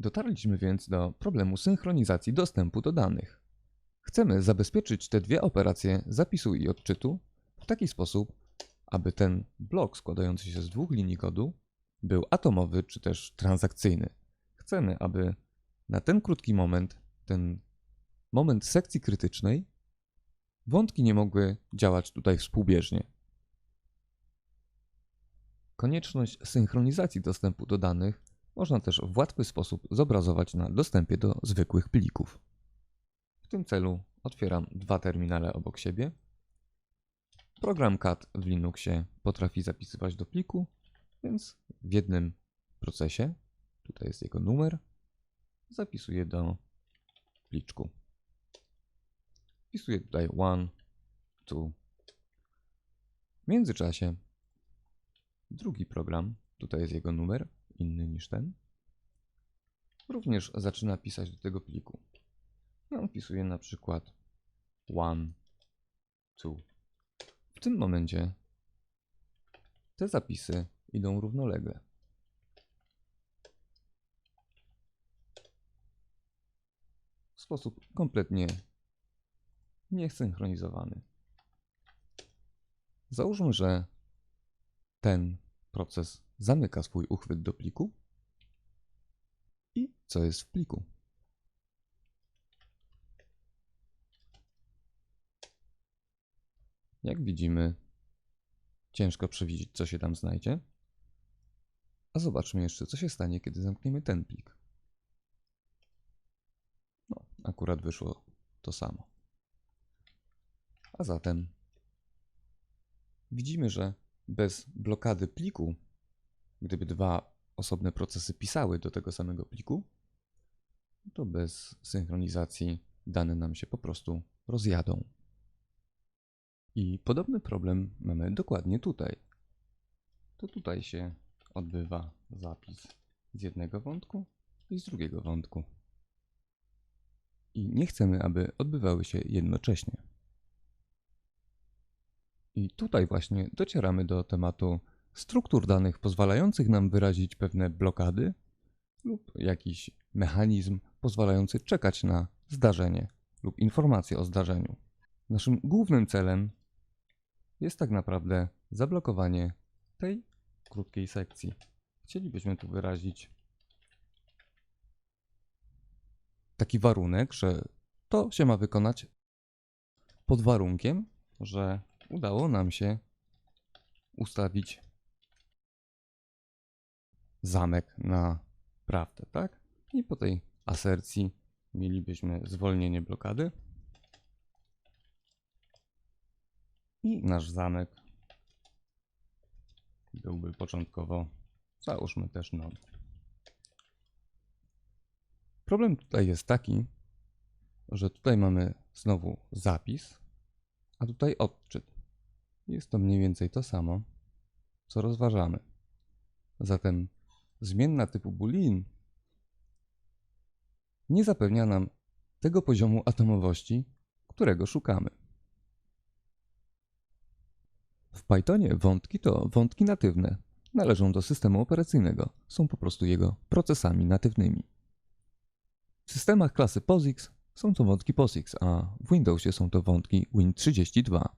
Dotarliśmy więc do problemu synchronizacji dostępu do danych. Chcemy zabezpieczyć te dwie operacje zapisu i odczytu w taki sposób, aby ten blok składający się z dwóch linii kodu był atomowy czy też transakcyjny. Chcemy, aby na ten krótki moment, ten moment sekcji krytycznej, wątki nie mogły działać tutaj współbieżnie. Konieczność synchronizacji dostępu do danych można też w łatwy sposób zobrazować na dostępie do zwykłych plików. W tym celu otwieram dwa terminale obok siebie. Program CAD w Linuxie potrafi zapisywać do pliku, więc w jednym procesie, tutaj jest jego numer, zapisuję do pliczku. Wpisuję tutaj 1, 2. W międzyczasie drugi program, tutaj jest jego numer, inny niż ten, również zaczyna pisać do tego pliku. I on wpisuje na przykład 1, 2. W tym momencie te zapisy idą równolegle. W sposób kompletnie niesynchronizowany. Załóżmy, że ten proces zamyka swój uchwyt do pliku i co jest w pliku. Jak widzimy, ciężko przewidzieć, co się tam znajdzie. A zobaczmy jeszcze, co się stanie, kiedy zamkniemy ten plik. No, akurat wyszło to samo. A zatem widzimy, że bez blokady pliku, gdyby dwa osobne procesy pisały do tego samego pliku, to bez synchronizacji dane nam się po prostu rozjadą. I podobny problem mamy dokładnie tutaj. To tutaj się odbywa zapis z jednego wątku i z drugiego wątku. I nie chcemy, aby odbywały się jednocześnie. I tutaj właśnie docieramy do tematu struktur danych pozwalających nam wyrazić pewne blokady lub jakiś mechanizm pozwalający czekać na zdarzenie lub informację o zdarzeniu. Naszym głównym celem jest tak naprawdę zablokowanie tej krótkiej sekcji. Chcielibyśmy tu wyrazić taki warunek, że to się ma wykonać pod warunkiem, że udało nam się ustawić zamek na prawdę, tak? I po tej asercji mielibyśmy zwolnienie blokady. I nasz zamek byłby początkowo, załóżmy też non. Problem tutaj jest taki, że tutaj mamy znowu zapis, a tutaj odczyt. Jest to mniej więcej to samo, co rozważamy. Zatem zmienna typu boolean nie zapewnia nam tego poziomu atomowości, którego szukamy. W Pythonie wątki to wątki natywne. Należą do systemu operacyjnego, są po prostu jego procesami natywnymi. W systemach klasy POSIX są to wątki POSIX, a w Windowsie są to wątki Win32.